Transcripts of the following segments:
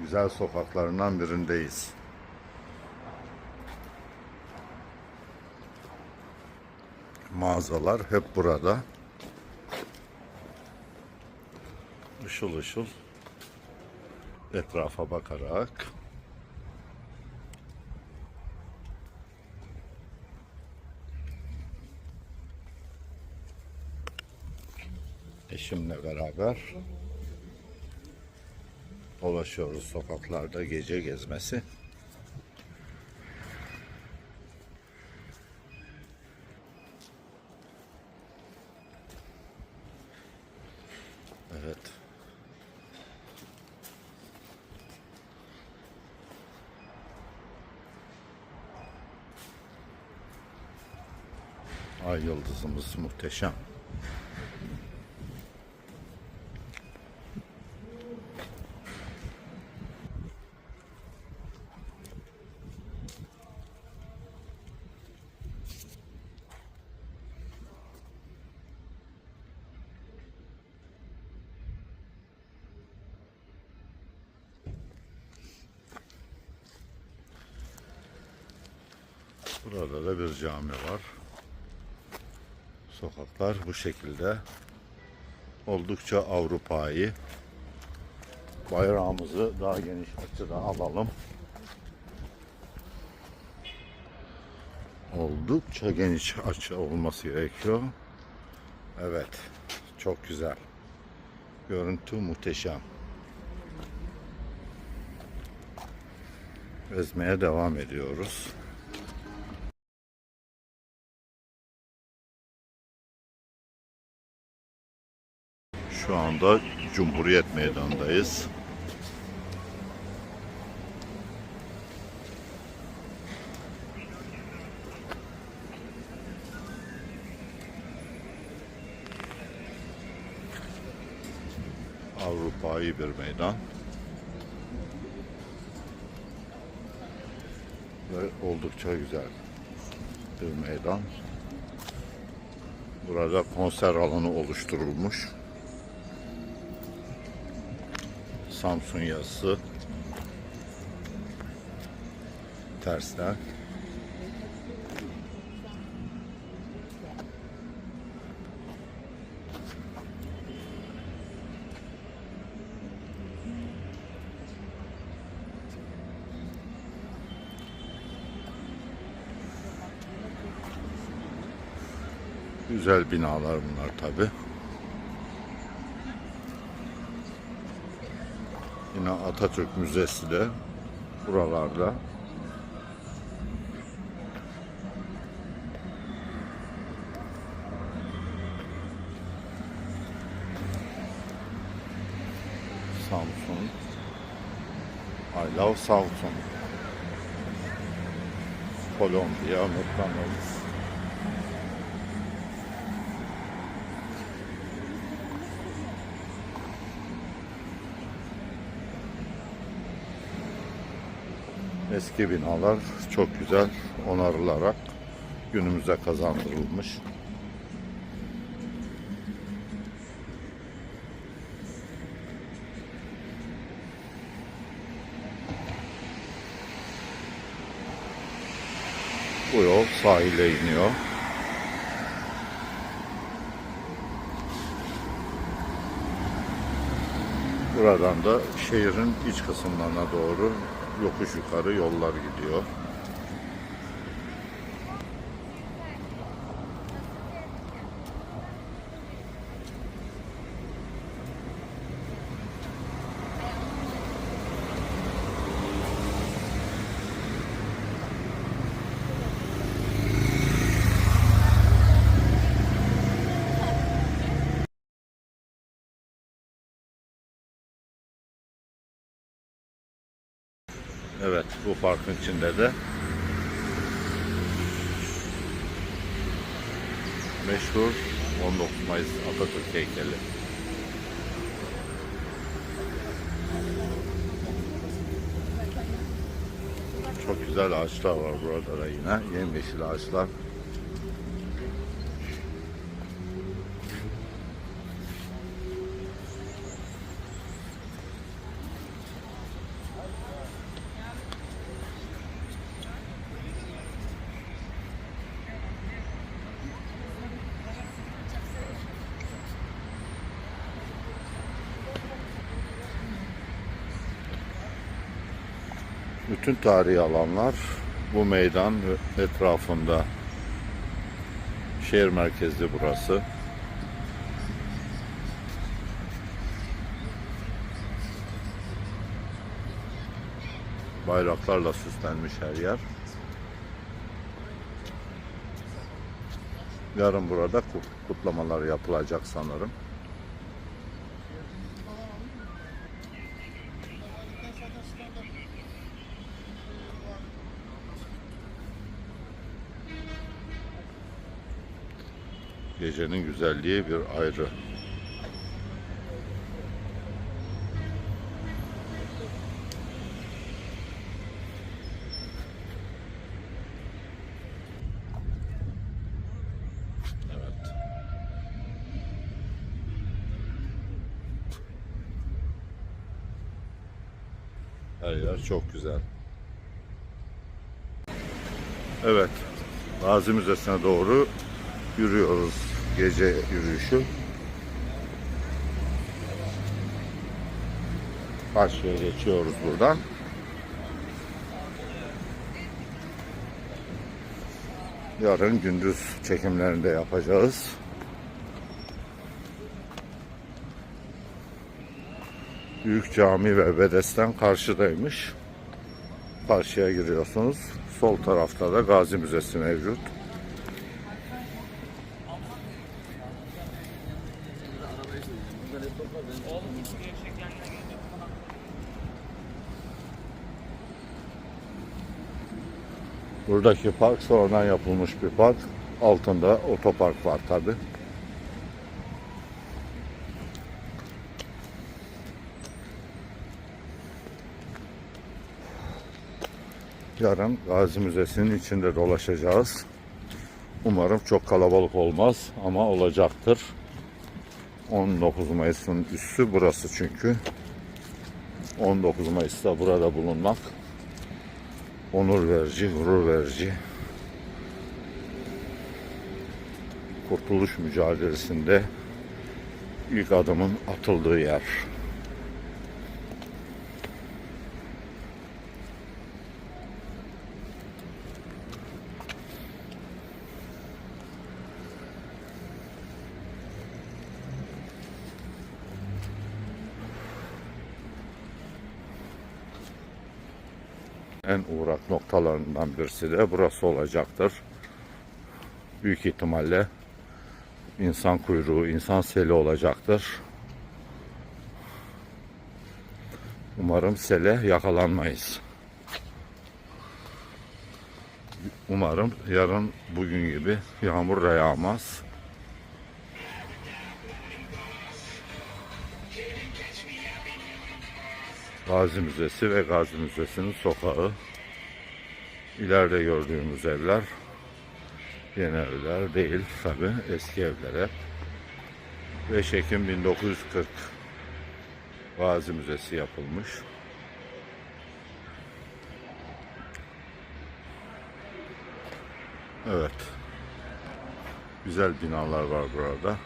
güzel sokaklarından birindeyiz. Mağazalar hep burada. Işıl ışıl etrafa bakarak eşimle beraber dolaşıyoruz sokaklarda gece gezmesi. Evet. Ay yıldızımız muhteşem. Burada da bir cami var. Sokaklar bu şekilde. Oldukça Avrupa'yı. Bayrağımızı daha geniş açıda alalım. Oldukça geniş açı olması gerekiyor. Evet. Çok güzel. Görüntü muhteşem. Ezmeye devam ediyoruz. Şu anda Cumhuriyet Meydanı'ndayız. Avrupa'yı bir meydan. Ve oldukça güzel bir meydan. Burada konser alanı oluşturulmuş. Samsun yazısı. Tersler. Güzel binalar bunlar tabi. Yine Atatürk Müzesi de buralarda. Samsun. I love Samsun. Kolombiya, McDonald's. Eski binalar çok güzel onarılarak günümüze kazandırılmış. Bu yol sahile iniyor. Buradan da şehrin iç kısımlarına doğru yokuş yukarı yollar gidiyor. Evet, bu parkın içinde de meşhur 19 Mayıs Atatürk heykeli. Çok güzel ağaçlar var burada da yine. Yemyeşil ağaçlar. Bütün tarihi alanlar bu meydan etrafında. Şehir merkezi burası. Bayraklarla süslenmiş her yer. Yarın burada kut- kutlamalar yapılacak sanırım. Gecenin güzelliği bir ayrı. Her yer çok güzel. Evet. Gazi Müzesi'ne doğru yürüyoruz. Gece yürüyüşü. Karşıya geçiyoruz buradan. Yarın gündüz çekimlerini de yapacağız. Büyük Cami ve Bedesten karşıdaymış. Karşıya giriyorsunuz. Sol tarafta da Gazi Müzesi mevcut. Buradaki park sonradan yapılmış bir park. Altında otopark var tabi. Yarın Gazi Müzesi'nin içinde dolaşacağız. Umarım çok kalabalık olmaz ama olacaktır. 19 Mayıs'ın üssü burası çünkü. 19 Mayıs'ta burada bulunmak onur verici, gurur verici. Kurtuluş mücadelesinde ilk adımın atıldığı yer. En uğrak noktalarından birisi de burası olacaktır. Büyük ihtimalle insan kuyruğu, insan seli olacaktır. Umarım sele yakalanmayız. Umarım yarın bugün gibi yağmur da yağmaz. Gazi Müzesi ve Gazi Müzesi'nin sokağı. İleride gördüğümüz evler yeni evler değil tabi eski evlere. 5 Ekim 1940 Gazi Müzesi yapılmış. Evet. Güzel binalar var burada.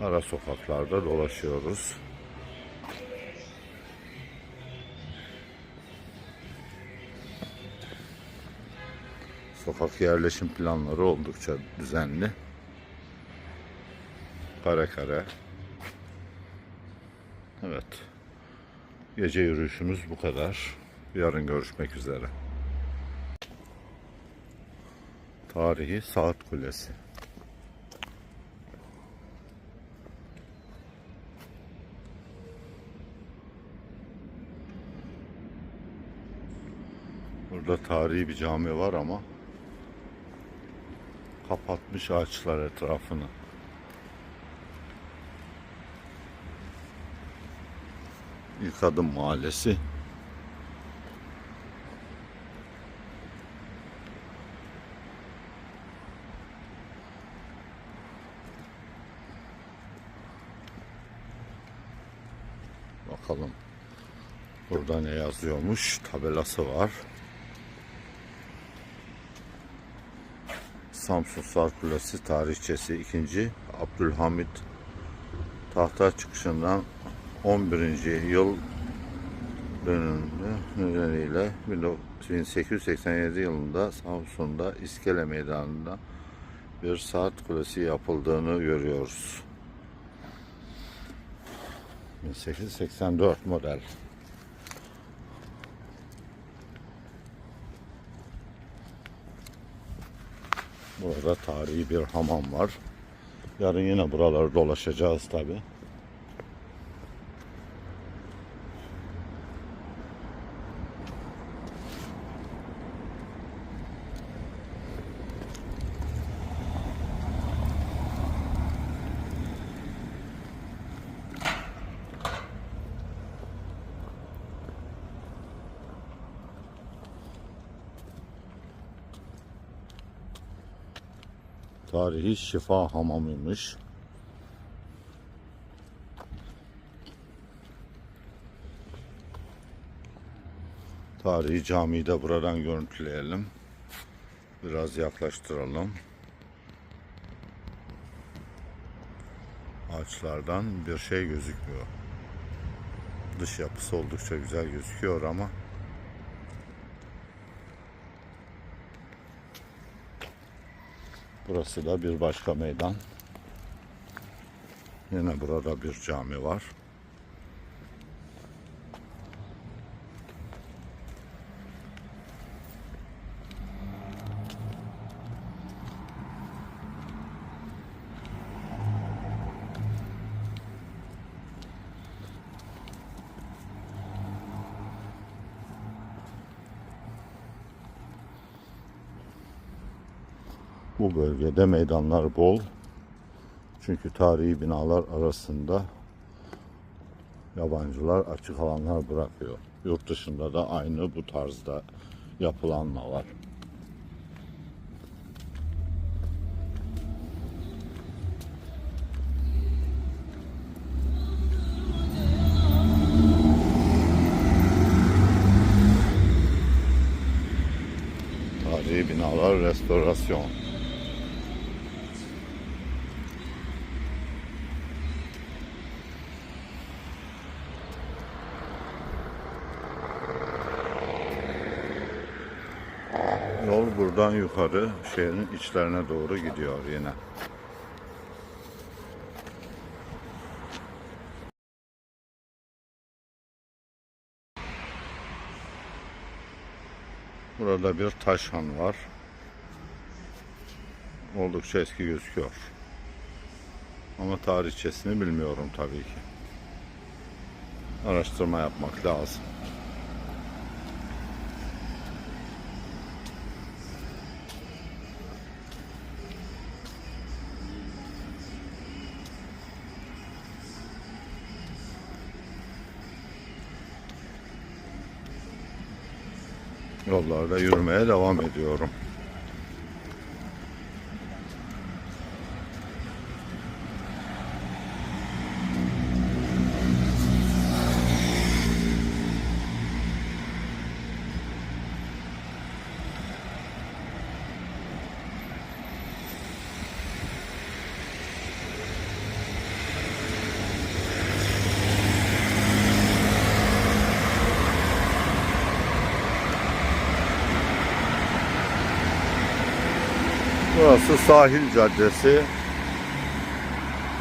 Ara sokaklarda dolaşıyoruz. Sokak yerleşim planları oldukça düzenli. Kare kare. Evet. Gece yürüyüşümüz bu kadar. Yarın görüşmek üzere. Tarihi Saat Kulesi. Burada tarihi bir cami var ama kapatmış ağaçlar etrafını. İlk adım mahallesi. Bakalım burada ne yazıyormuş tabelası var. Samsun Sar Kulesi tarihçesi 2. Abdülhamit tahta çıkışından 11. yıl dönümü nedeniyle 1887 yılında Samsun'da İskele Meydanı'nda bir saat kulesi yapıldığını görüyoruz. 1884 model. Burada tarihi bir hamam var. Yarın yine buraları dolaşacağız tabi. Tarihi şifa hamamıymış. Tarihi camiyi de buradan görüntüleyelim. Biraz yaklaştıralım. Ağaçlardan bir şey gözükmüyor. Dış yapısı oldukça güzel gözüküyor ama Burası da bir başka meydan. Yine burada bir cami var. Bu bölgede meydanlar bol. Çünkü tarihi binalar arasında yabancılar açık alanlar bırakıyor. Yurt dışında da aynı bu tarzda yapılanma var. Tarihi binalar restorasyon. Yol buradan yukarı şehrin içlerine doğru gidiyor yine. Burada bir taşhan var. Oldukça eski gözüküyor. Ama tarihçesini bilmiyorum tabii ki. Araştırma yapmak lazım. Yollarda yürümeye devam ediyorum. Burası sahil caddesi.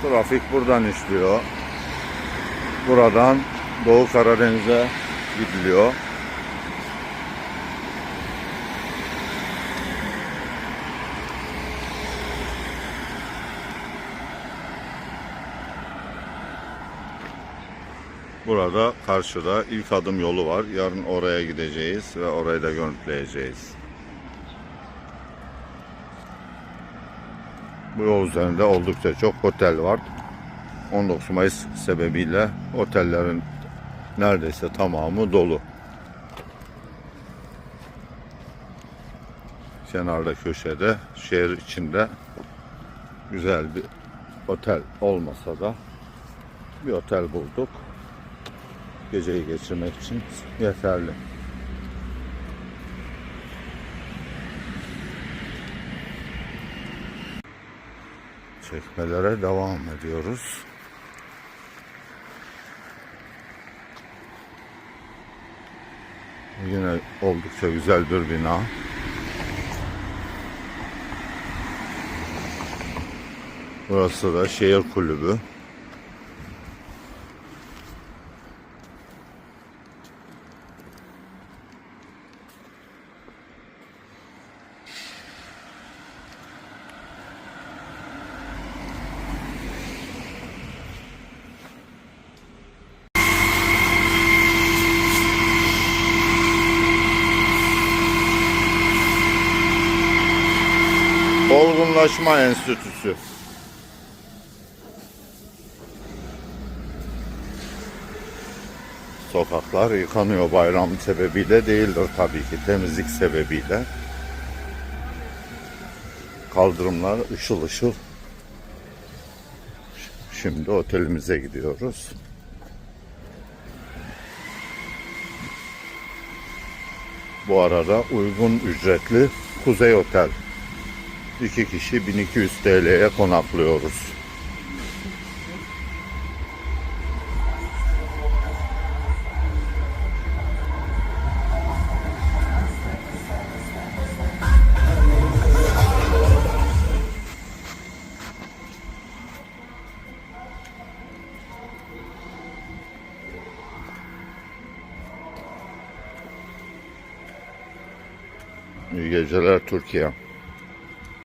Trafik buradan işliyor. Buradan Doğu Karadeniz'e gidiliyor. Burada karşıda ilk adım yolu var. Yarın oraya gideceğiz ve orayı da görüntüleyeceğiz. Bu yol üzerinde oldukça çok otel var. 19 Mayıs sebebiyle otellerin neredeyse tamamı dolu. Kenarda köşede şehir içinde güzel bir otel olmasa da bir otel bulduk. Geceyi geçirmek için yeterli. Çekmelere devam ediyoruz. Yine oldukça güzel bir bina. Burası da şehir kulübü. Olgunlaşma Enstitüsü. Sokaklar yıkanıyor bayram sebebiyle değildir tabii ki temizlik sebebiyle. Kaldırımlar ışıl ışıl. Şimdi otelimize gidiyoruz. Bu arada uygun ücretli Kuzey Otel. İki kişi 1200 TL'ye konaklıyoruz. İyi geceler Türkiye.